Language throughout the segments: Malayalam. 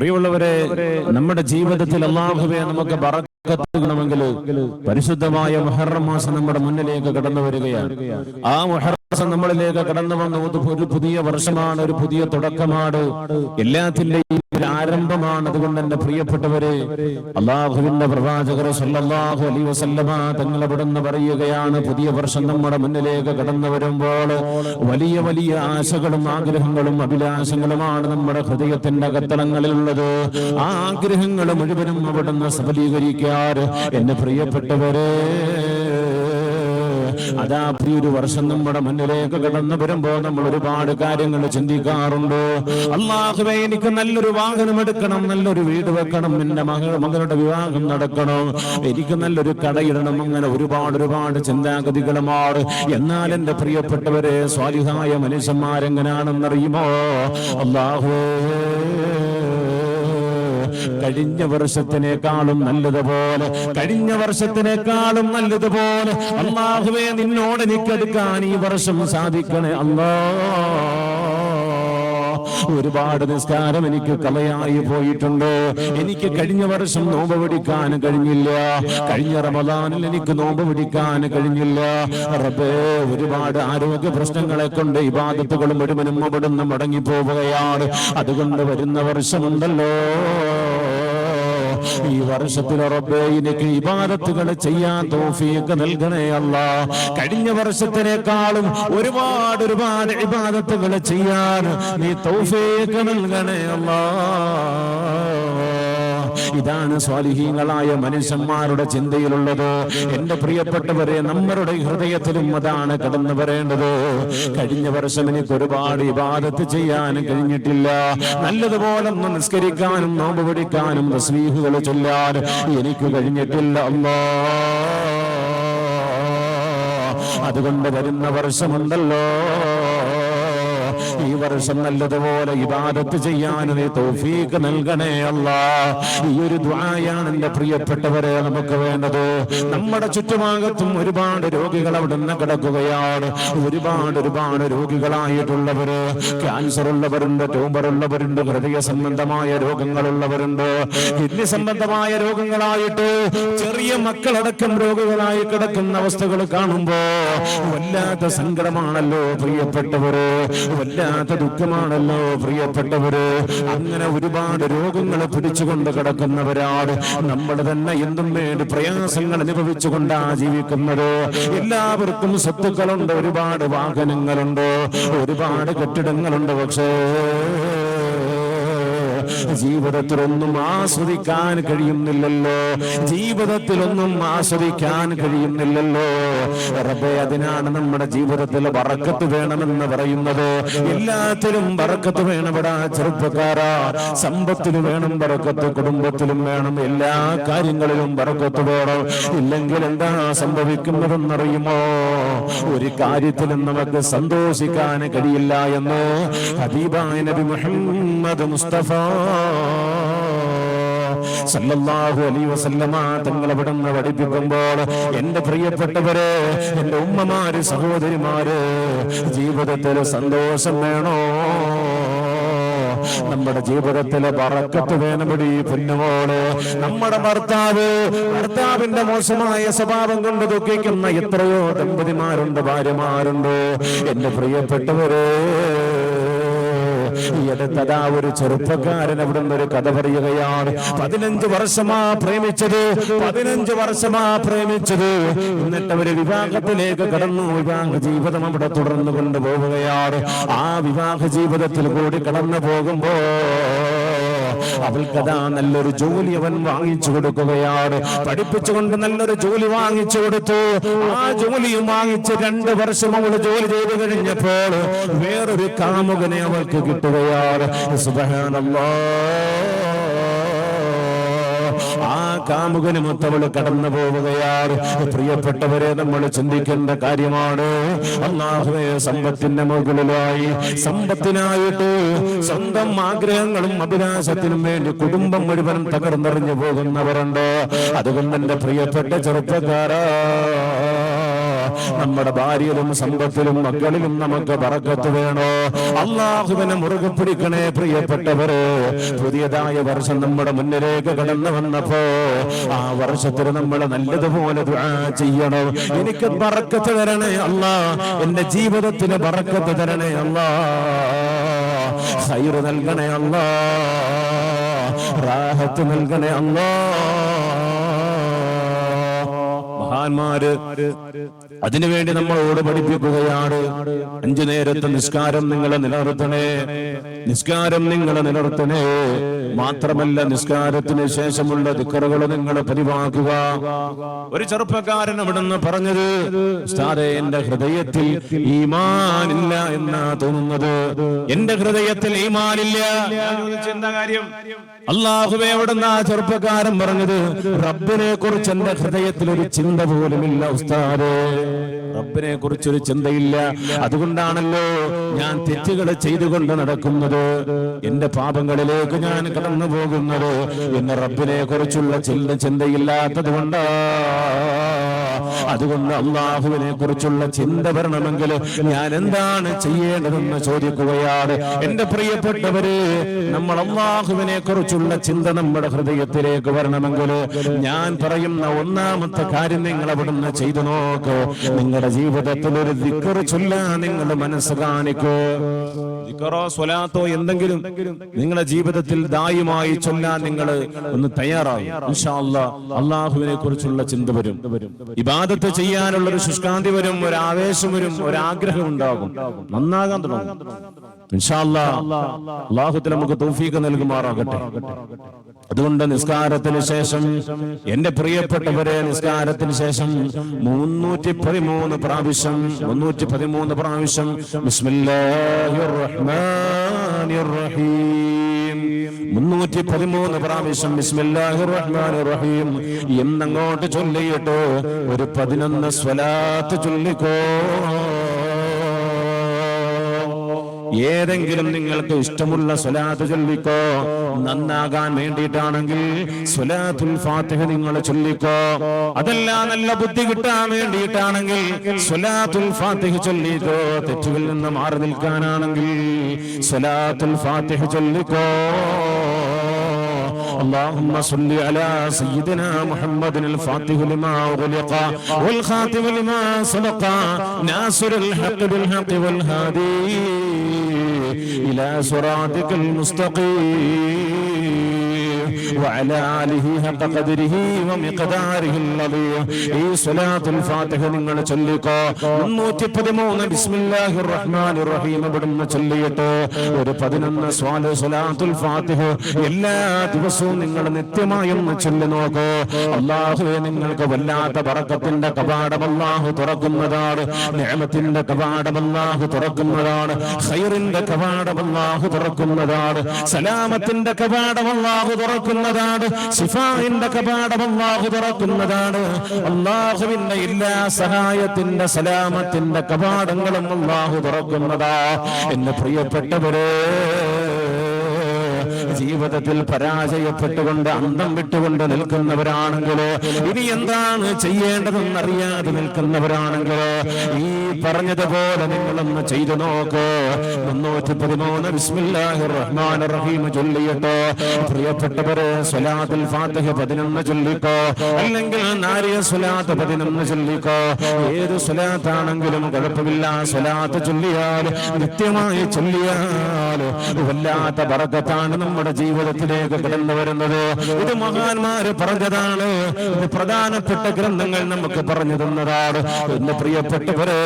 പ്രിയമുള്ളവരെ നമ്മുടെ ജീവിതത്തിൽ അള്ളാഹുവെ നമുക്ക് ബറക്കത്തുകണമെങ്കിൽ പരിശുദ്ധമായ മുഹറം മാസം നമ്മുടെ മുന്നിലേക്ക് കടന്നു വരികയാണ്. ആ മുഹറം മാസം നമ്മളിലേക്ക് കടന്നു വന്ന ഒരു പുതിയ വർഷമാണ് ഒരു പുതിയ തുടക്കമാണ്. എല്ലാത്തിന്റെയും ആരംഭമാണ് അതുകൊണ്ട് എന്റെ പ്രിയപ്പെട്ടവരെ അള്ളാഹുവിന്റെ പ്രവാചകർ സല്ലല്ലാഹു അലൈഹി വസല്ലമ തങ്ങൾ അവിടുന്ന് പറയുകയാണ് പുതിയ വർഷം നമ്മുടെ മുന്നിലേക്ക് കടന്നു വരുമ്പോൾ വലിയ വലിയ ആശകളും ആഗ്രഹങ്ങളും അഭിലാഷങ്ങളുമാണ് നമ്മുടെ ഹൃദയത്തിന്റെ അകത്തളങ്ങളിലുള്ളത്. ആ ആഗ്രഹങ്ങൾ മുഴുവനും അവിടുന്ന് സഫലീകരിക്കാറ് എന്റെ പ്രിയപ്പെട്ടവരെ അതാ ഒരു വർഷം നമ്മുടെ മുന്നിലേക്ക് കടന്നു വരുമ്പോ നമ്മൾ ഒരുപാട് കാര്യങ്ങൾ ചിന്തിക്കാറുണ്ട്. അള്ളാഹുവെ എനിക്ക് നല്ലൊരു വാഹനം എടുക്കണം നല്ലൊരു വീട് വെക്കണം എന്റെ മകൾ മകളുടെ വിവാഹം നടക്കണം എനിക്ക് നല്ലൊരു കടയിടണം അങ്ങനെ ഒരുപാട് ഒരുപാട് ചിന്താഗതികൾ മാറും എന്നാൽ എന്റെ പ്രിയപ്പെട്ടവരെ സ്വാലിഹായ മനുഷ്യന്മാരെങ്ങനാണെന്നറിയുമോ? അള്ളാഹുവേ. കഴിഞ്ഞ വർഷത്തിനേക്കാളും നല്ലതുപോലെ കഴിഞ്ഞ വർഷത്തിനേക്കാളും നല്ലതുപോലെ അള്ളാഹുവേ നിന്നോട് എനിക്കെടുക്കാൻ ഈ വർഷം സാധിക്കണേ അല്ലാ. ഒരുപാട് നിസ്കാരം എനിക്ക് കളയായി പോയിട്ടുണ്ട്. എനിക്ക് കഴിഞ്ഞ വർഷം നോമ്പ് പിടിക്കാൻ കഴിഞ്ഞില്ല. കഴിഞ്ഞ റമദാനിൽ എനിക്ക് നോമ്പ് പിടിക്കാൻ കഴിഞ്ഞില്ല. റബ്ബേ ഒരുപാട് ആരോഗ്യ പ്രശ്നങ്ങളെ കൊണ്ട് ഇബാദത്തുകൾ മുഴുവനും അവിടുന്ന് മടങ്ങി പോവുകയാണ് അതുകൊണ്ട് വരുന്ന വർഷമുണ്ടല്ലോ. ഈ വർഷത്തിൽ റബ്ബേ എനിക്ക് ഇബാദത്തുകൾ ചെയ്യാൻ തോഫിയൊക്കെ നൽകണേ അല്ല. കഴിഞ്ഞ വർഷത്തിനേക്കാളും ഒരുപാട് ഒരുപാട് ഇബാദത്തുകൾ ചെയ്യാൻ നീ തോഫിയൊക്കെ നൽകണേ അല്ലാ. ഇതാണ് സ്വാലിഹീങ്ങളായ മനുഷ്യന്മാരുടെ ചിന്തയിലുള്ളത്. എന്റെ പ്രിയപ്പെട്ടവരെ നമ്മളുടെ ഹൃദയത്തിലും അതാണ് കടന്നു വരേണ്ടത്. കഴിഞ്ഞ വർഷം എനിക്ക് ഒരുപാട് ഇബാദത്ത് ചെയ്യാൻ കഴിഞ്ഞിട്ടില്ല. നല്ലതുപോലെ നിസ്കരിക്കാനും നോമ്പ് പിടിക്കാനും തസ്ബീഹുകൾ ചൊല്ലാൻ എനിക്ക് കഴിഞ്ഞിട്ടില്ല. അല്ലാ. അതുകൊണ്ട് വരുന്ന വർഷമുണ്ടല്ലോ. ഈ വർഷം നല്ലതുപോലെ ഇബാദത്ത് ചെയ്യാൻ നീ തൗഫീഖ് നൽകണേ അല്ല. ഈ ഒരു ദ്വായാണ് എന്റെ പ്രിയപ്പെട്ടവരെ നമുക്ക് വേണ്ടത്. നമ്മുടെ ചുറ്റുഭാഗത്തും ഒരുപാട് രോഗികൾ അവിടെ നിന്ന് കിടക്കുകയാണ്. ഒരുപാട് ഒരുപാട് രോഗികളായിട്ടുള്ളവര് ക്യാൻസർ ഉള്ളവരുണ്ട് ട്യൂമർ ഉള്ളവരുണ്ട് ഹൃദയ സംബന്ധമായ രോഗങ്ങളുള്ളവരുണ്ട്. കിഡ്നി സംബന്ധമായ രോഗങ്ങളായിട്ട് ചെറിയ മക്കളടക്കം രോഗികളായി കിടക്കുന്ന അവസ്ഥകൾ കാണുമ്പോ വല്ലാത്ത സങ്കടമാണല്ലോ പ്രിയപ്പെട്ടവര്. വല്ലാത്ത ദുഃഖമാണല്ലോ പ്രിയപ്പെട്ടവര്. അങ്ങനെ ഒരുപാട് രോഗങ്ങൾ പിടിച്ചുകൊണ്ട് കിടക്കുന്നവരാണ്. നമ്മൾ തന്നെ എന്തും വേണ്ടി പ്രയാസങ്ങൾ അനുഭവിച്ചുകൊണ്ടാ ജീവിക്കുന്നത്. എല്ലാവർക്കും സ്വത്തുക്കളുണ്ട് ഒരുപാട് വാഹനങ്ങളുണ്ട് ഒരുപാട് കെട്ടിടങ്ങളുണ്ട് പക്ഷേ ജീവിതത്തിലൊന്നും ആസ്വദിക്കാൻ കഴിയുന്നില്ലല്ലോ. ജീവിതത്തിലൊന്നും ആസ്വദിക്കാൻ കഴിയുന്നില്ലല്ലോ. റബ്ബെ അതിനാണ് നമ്മുടെ ജീവിതത്തിൽ വറക്കത്ത് വേണമെന്ന് പറയുന്നത്. എല്ലാത്തിലും വറക്കത്ത് വേണം ഇവിടെ ചെറുപ്പക്കാരാ. സമ്പത്തിന് വേണം വറക്കത്ത് കുടുംബത്തിലും വേണം. എല്ലാ കാര്യങ്ങളിലും വറക്കത്ത് വേണം. ഇല്ലെങ്കിൽ എന്താ സംഭവിക്കുന്നതെന്നറിയുമോ? ഒരു കാര്യത്തിലും നമുക്ക് സന്തോഷിക്കാൻ കഴിയില്ല എന്ന് ഹബീബായ നബി മുഹമ്മദ് മുസ്തഫ സല്ലല്ലാഹു അലൈഹി വസല്ലമ തങ്ങൾ അവിടെ നിന്ന് പഠിപ്പിക്കുമ്പോൾ എന്റെ പ്രിയപ്പെട്ടവരെ എന്റെ ഉമ്മമാര് സഹോദരിമാര് ജീവിതത്തിൽ സന്തോഷം വേണോ? നമ്മുടെ ജീവിതത്തിലെ പറക്കത്ത് വേണമടി പൊന്നുമോൾ. നമ്മുടെ ഭർത്താവ് ഭർത്താവിന്റെ മോശമായ സ്വഭാവം കൊണ്ട് ദുഃഖിക്കുന്ന എത്രയോ ദമ്പതിമാരുണ്ട് ഭാര്യമാരുണ്ട്. എന്റെ പ്രിയപ്പെട്ടവരെ ഈ അടുത്തതാ ഒരു ചെറുപ്പക്കാരൻ അവിടെ ഒരു കഥ പറയുകയാണ്. പതിനഞ്ച് വർഷമാ പ്രേമിച്ചത് പതിനഞ്ച് വർഷമാ പ്രേമിച്ചത്. എന്നിട്ട് അവർ വിവാഹത്തിലേക്ക് കടന്നു. വിവാഹ ജീവിതം അവിടെ തുടർന്നു കൊണ്ടുപോവുകയാണ് ആ വിവാഹ ജീവിതത്തിൽ കൂടി കടന്നു പോകുമ്പോ അവൾക്കതാ നല്ലൊരു ജോലി അവൻ വാങ്ങിച്ചു കൊടുക്കുകയാണ്. പഠിപ്പിച്ചുകൊണ്ട് നല്ലൊരു ജോലി വാങ്ങിച്ചു കൊടുത്തു. ആ ജോലിയും വാങ്ങിച്ച് രണ്ട് വർഷം അവൾ ജോലി ചെയ്തു കഴിഞ്ഞപ്പോൾ വേറൊരു കാമുകനെ അവൾക്ക് കിട്ടുകയാണ്. സുബഹാനല്ലാ. ആ കാമുകന് മൊത്തവൾ കടന്നു പോവുകയാണ്. പ്രിയപ്പെട്ടവരെ നമ്മൾ ചിന്തിക്കേണ്ട കാര്യമാണ്. അള്ളാഹുവെ സമ്പത്തിന്റെ മുകളിലായി. സമ്പത്തിനായിട്ട് സ്വന്തം ആഗ്രഹങ്ങളും അഭിലാഷത്തിനും വേണ്ടി കുടുംബം മുഴുവനും തകർന്നെറിഞ്ഞു പോകുന്നവരുണ്ട്. അതുകൊണ്ട് എന്റെ പ്രിയപ്പെട്ട ചെറുപ്പക്കാരാ നമ്മുടെ ഭാര്യയിലും സമ്പത്തിലും മക്കളിലും നമുക്ക് പറക്കത്ത് വേണോ? അള്ളാഹുവിനെ മുറുകെ പിടിക്കണേ പ്രിയപ്പെട്ടവര്. പുതിയതായ വർഷം നമ്മുടെ മുന്നിലേക്ക് കടന്നു വന്നപ്പോ ആ വർഷത്തിൽ നമ്മൾ നല്ലതുപോലെ ചെയ്യണം. എനിക്ക് പറക്കത്ത് തരണേ അല്ല എന്റെ ജീവിതത്തിന് പറക്കത്ത് തരണേ അല്ല സൈറ് നൽകണേ അല്ല റാഹത്ത് നൽകണേ അല്ലാ മഹാന്മാര്. അതിനുവേണ്ടി നമ്മളോട് പഠിപ്പിക്കുകയാണ്. അഞ്ചു നേരത്തെ നിസ്കാരം നിങ്ങൾ നിലനിർത്തണേ. നിസ്കാരം നിങ്ങൾ നിലനിർത്തണേ. മാത്രമല്ല നിസ്കാരത്തിന് ശേഷമുള്ള ദിക്കറുകൾ നിങ്ങൾ പതിവാക്കുക ഒരു ചെറുപ്പക്കാരൻ അവിടുന്ന് പറഞ്ഞത് എന്റെ ഹൃദയത്തിൽ ഈമാനില്ല എന്നാ തോന്നുന്നത്. എന്റെ ഹൃദയത്തിൽ ഈമാനില്ല. എന്താ കാര്യം അള്ളാഹുവെ അവിടുന്ന് ആ ചെറുപ്പക്കാരൻ പറഞ്ഞത് റബ്ബിനെ കുറിച്ച് എന്റെ ഹൃദയത്തിൽ ഒരു ചിന്ത പോലുമില്ല ഉസ്താദേ. റബ്ബിനെ കുറിച്ചൊരു ചിന്തയില്ല. അതുകൊണ്ടാണല്ലോ ഞാൻ തെറ്റുകൾ ചെയ്തുകൊണ്ട് നടക്കുന്നത്. എന്റെ പാപങ്ങളിലേക്ക് ഞാൻ കടന്നു പോകുന്നത്. എന്നെ റബ്ബിനെ കുറിച്ചുള്ള ചിന്ത ചിന്തയില്ലാത്തത് കൊണ്ടാ. അതുകൊണ്ട് അള്ളാഹുവിനെ കുറിച്ചുള്ള ചിന്ത വരണമെങ്കിൽ ഞാൻ എന്താണ് ചെയ്യേണ്ടതെന്ന് ചോദിക്കുകയാണ്. എന്റെ പ്രിയപ്പെട്ടവര് നമ്മൾ അള്ളാഹുവിനെ കുറിച്ചുള്ള ചിന്ത നമ്മുടെ ഹൃദയത്തിലേക്ക് വരണമെങ്കിൽ ഞാൻ പറയുന്ന ഒന്നാമത്തെ കാര്യം നിങ്ങൾ അവിടുന്ന് ചെയ്തു നോക്ക്. നിങ്ങളുടെ ജീവിതത്തിൽ ഒരു ദിക്കറ് ചൊല്ലാൻ നിങ്ങൾ മനസ്സ് കാണിക്കോ. ദിക്കറോ സ്വലാത്തോ എന്തെങ്കിലും നിങ്ങളുടെ ജീവിതത്തിൽ ദായുമായി ചൊല്ലാൻ നിങ്ങൾ ഒന്ന് അല്ലാ അള്ളാഹുവിനെ കുറിച്ചുള്ള ചിന്ത വരും. ഇബാദത്ത് ചെയ്യാനുള്ള ഒരു ശുഷ്കാന്തി വരും ഒരു ആവേശം വരും ഒരു ആഗ്രഹം ഉണ്ടാകും. നന്നാകാൻ തുടങ്ങും. ഇൻഷാ അല്ലാ അള്ളാഹുത്തിൽ നമുക്ക് തൗഫീഖ് നൽകുമാറാകട്ടെ. അതുകൊണ്ട് നിസ്കാരത്തിന് ശേഷം എന്റെ പ്രിയപ്പെട്ടവരെ നിസ്കാരത്തിന് ശേഷം മുന്നൂറ്റി പതിമൂന്ന് പ്രാവശ്യം മുന്നൂറ്റി പതിമൂന്ന് പ്രാവശ്യം മുന്നൂറ്റി പതിമൂന്ന് പ്രാവശ്യം റഹീം എന്നങ്ങോട്ട് ചൊല്ലിയിട്ട് ഒരു പതിനൊന്ന് സ്വലാത്ത് ചൊല്ലിക്കോ. ഏതെങ്കിലും നിങ്ങൾക്ക് ഇഷ്ടമുള്ള സ്വലാത്ത് ചൊല്ലിക്കോ നന്നാകാൻ വേണ്ടിയിട്ടാണെങ്കിൽ സ്വലാത്തുൽ ഫാത്തിഹ നിങ്ങൾ ചൊല്ലിക്കോ അതല്ല നല്ല ബുദ്ധി കിട്ടാൻ വേണ്ടിയിട്ടാണെങ്കിൽ സ്വലാത്തുൽ ഫാത്തിഹ ചൊല്ലിക്കോ തെറ്റുകളിൽ നിന്ന് മാറി നിൽക്കാനാണെങ്കിൽ സ്വലാത്തുൽ ഫാത്തിഹ ചൊല്ലിക്കോ اللهم صل على سيدنا محمد الفاتح لما أغلق والخاتم لما سبق ناصر الحق بالحق والهادي إلى صراطك المستقيم. وعلى آله حق قدره ومقداره العظيم ഈ സ്വലാത്തുൽ ഫാത്തിഹ നിങ്ങൾ ചൊല്ലിക്കോ മുന്നൂറ്റി പതിമൂന്ന് ബിസ്മില്ലാഹിർ റഹ്മാനിർ റഹീം ഇവിടുന്ന് ചൊല്ലിയിട്ട് ഒരു പതിനൊന്ന് സ്വാല സ്വലാത്തുൽ ഫാത്തിഹ എല്ലാ ദിവസവും നിങ്ങൾ നിത്യമായി ഒന്ന് ചൊല്ലി നോക്കൂ അള്ളാഹുവെ നിങ്ങൾക്ക് വല്ലാത്ത ബറക്കത്തിന്റെ കവാടം അള്ളാഹു തുറക്കുന്നതാണ് നിയമത്തിന്റെ കവാടം അള്ളാഹു തുറക്കുന്നതാണ് ഖൈറിന്റെ കവാടം അള്ളാഹു തുറക്കുന്നതാണ് സലാമത്തിന്റെ കവാടം അള്ളാഹു തുറക്കുന്നതാണ്. ശിഫായിന്റെ കപാടം അള്ളാഹു തുറക്കുന്നതാണ്. അള്ളാഹുവിന്റെ എല്ലാ സഹായത്തിന്റെ സലാമത്തിന്റെ കപാടങ്ങളും അള്ളാഹു തുറക്കുന്നതാ. എന്റെ പ്രിയപ്പെട്ടവരെ ജീവിതത്തിൽ പരാജയപ്പെട്ടുകൊണ്ട് അന്തം വിട്ടുകൊണ്ട് നിൽക്കുന്നവരാണെങ്കിൽ ഇനി എന്താണ് ചെയ്യേണ്ടതെന്ന് അറിയാതെ നിൽക്കുന്നവരാണെങ്കിൽ ഈ പറഞ്ഞതുപോലെ നിങ്ങളൊന്ന് ചെയ്തു നോക്ക്. മുന്നൂറ്റി പതിമൂന്ന് റഹ്മാൻ റഹീം ചൊല്ലിയിട്ട് പ്രിയപ്പെട്ടവരെ സ്വലാത്തുൽ ഫാത്തിഹ പതിനൊന്ന് ചൊല്ലിക്കോ. അല്ലെങ്കിൽ നാരിയ സ്വലാത്ത് പതിനൊന്ന് ചൊല്ലിക്കോ. ഏത് സ്വലാത്താണെങ്കിലും കുഴപ്പമില്ല. സ്വലാത്ത് ചൊല്ലിയാൽ നിത്യമായി ചൊല്ലിയാൽ വല്ലാത്ത ബറക്കത്താണ് നമ്മുടെ ജീവിതത്തിലേക്ക് കടന്നു വരുന്നത്. ഇത് മഹാന്മാര് പറഞ്ഞതാണ്. പ്രധാനപ്പെട്ട ഗ്രന്ഥങ്ങൾ നമുക്ക് പറഞ്ഞു തന്നതാണ്. എന്ന് പ്രിയപ്പെട്ടവരെ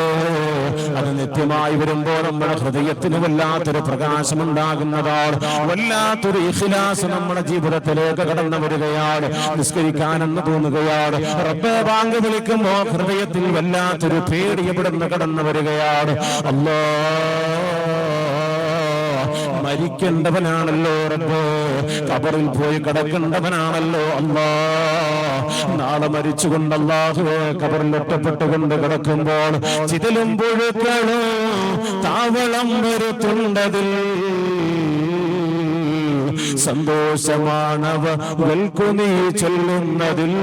അത് നിത്യമായി വരുമ്പോൾ നമ്മുടെ ഹൃദയത്തിന് വല്ലാത്തൊരു പ്രകാശം ഉണ്ടാകുന്നതാണ് വല്ലാത്തൊരു ഇഖിലാസ് നമ്മുടെ ജീവിതത്തിലേക്ക് കടന്നു വരികയാണ്. നിസ്കരിക്കാനെന്ന് തോന്നുകയാണ്. റബ്ബെ ബാങ്ക് വിളിക്കുമ്പോ ഹൃദയത്തിൽ വല്ലാത്തൊരു പേടി എവിടുന്ന് കടന്നു വരികയാണ്. അല്ലോ മരിക്കേണ്ടവനാണല്ലോ റബ്ബോ. കബറിൽ പോയി കിടക്കേണ്ടവനാണല്ലോ അല്ലാ. നാളെ മരിച്ചുകൊണ്ട് അല്ലാഹുവേ കബറിൽ ഒറ്റപ്പെട്ടുകൊണ്ട് കിടക്കുമ്പോൾ ചിതലും പുഴുക്കളും താവളം വരുത്തുണ്ടതിൽ സന്തോഷമാണവ വെൽക്കുനീ ചൊല്ലുന്നതിൽ.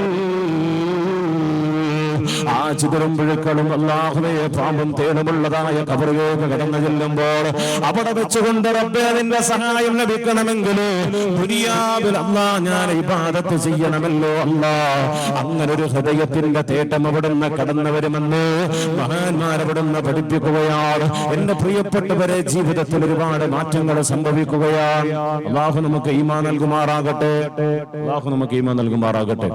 ചിതറും പുഴുക്കളും അള്ളാഹുവേ പാമ്പും തേനുമുള്ളതായ കബറിലേക്ക് കടന്നു ചെല്ലുമ്പോൾ അവിടെ വെച്ചുകൊണ്ട് റബ്ബേ നിന്റെ സഹായം ലഭിക്കണമെങ്കിൽ ദുനിയാവിൽ അല്ലാ ഞാൻ ഇബാദത്ത് ചെയ്യണമല്ലോ അല്ലാ. അങ്ങനെ ഒരു ഹൃദയത്തിന്റെ തേട്ടം അവിടുന്ന് കടന്നു വരുമെന്ന് മഹാന്മാരവിടുന്ന് പഠിപ്പിക്കുകയാണ്. എന്റെ പ്രിയപ്പെട്ടവരെ ജീവിതത്തിൽ ഒരുപാട് മാറ്റങ്ങൾ സംഭവിക്കുകയാണ്. അള്ളാഹു നമുക്ക് ഈമാ നൽകുമാറാകട്ടെ. അള്ളാഹു നമുക്ക് ഈമാ നൽകുമാറാകട്ടെ.